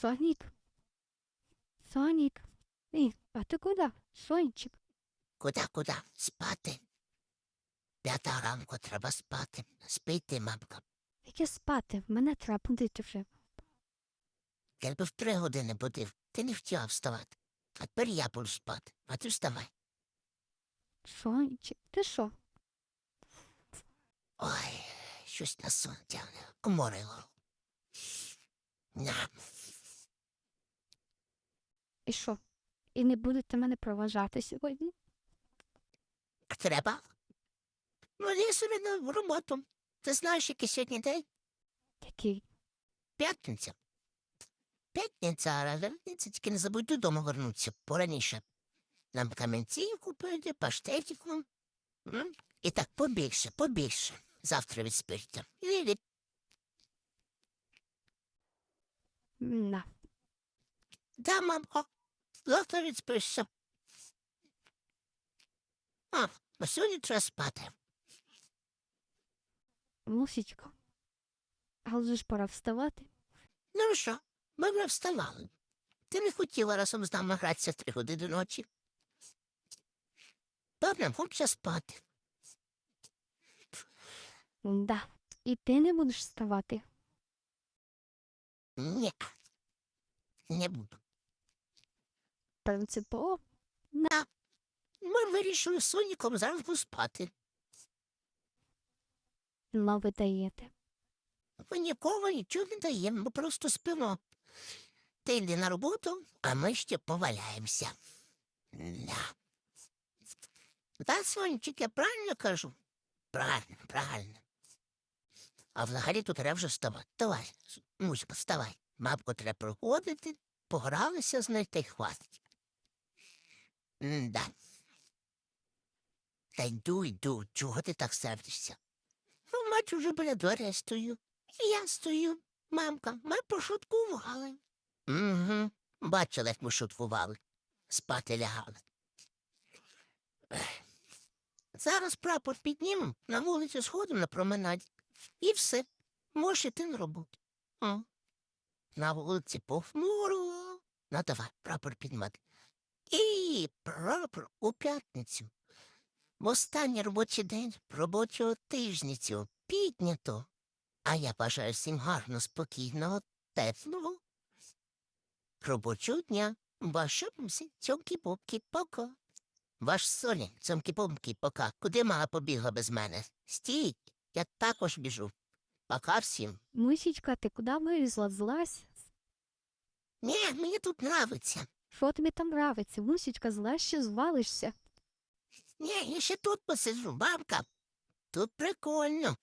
Сонік. Сонік. Ей, а ти куди? Сончик. Куда, куда? Спати. П'ята ранку треба спати. Спійте, мамка. Яке спати? Мене треба будити вже. Якби в три години будив, ти не хотіла вставати. А тепер я буду спати. А ти вставай. Сончик, ти що? Ой, щось на сон тягне. Уморило. Ням. І що? І не будете мене проважати сьогодні? Треба? Ну, я собі на роботу. Ти знаєш, який сьогодні день? Який? П'ятниця. П'ятниця, а вернеться, тільки не забудь додому вернутися пораніше. Нам камінців купити, паштетику. М? І так побільше, побільше. Завтра відспирте. Іди. На. Да, мамко, завтра відспишся. А, а сьогодні треба спати. Мусічко. Але ж пора вставати. Ну що, ми вже вставали. Ти не хотіла разом з нами гратися три години ночі. Добре, хочеться спати. Да. І ти не будеш вставати. Ні. Не буду. Принципово. Ми вирішили з Соніком зранку спати. Но ви даєте. Ми нікого нічого не даємо, ми просто спимо. Ти йди на роботу, а ми ще поваляємося. Да. Та, Сонечик, я правильно кажу? Правильно, правильно. А взагалі тут треба вже вставати. Давай, музика, вставай. Мапку треба проходити, погралися з нею та й хватить. Да. Та йду, йду, чого ти так сердишся? Ну, мать уже біля дверей стою. Я стою. Мамка, ми пошуткували. Угу. Бачила, як ми шуткували. Спати лягали. Зараз прапор піднімемо, на вулицю сходимо на променаді. І все. Можеш іти на роботу. На вулиці похмуро. Ну, давай, прапор піднімати. І прапор у п'ятницю. В останній робочий день робочого тижня цього піднято. А я бажаю всім гарно, спокійного, теплого. Робочого дня. Ваша всі цьомкі-попки, пока. Ваш Соня, цьомкі-попки, пока. Куди мала побігла без мене? Стій, я також біжу. Пока всім. Мусічка, ти куди вилізла? Злазь? Ні, мені тут нравиться. Що тобі там нравиться? Мусічка, зла що звалишся. Ні, я ще тут посиджу, бабка. Тут прикольно.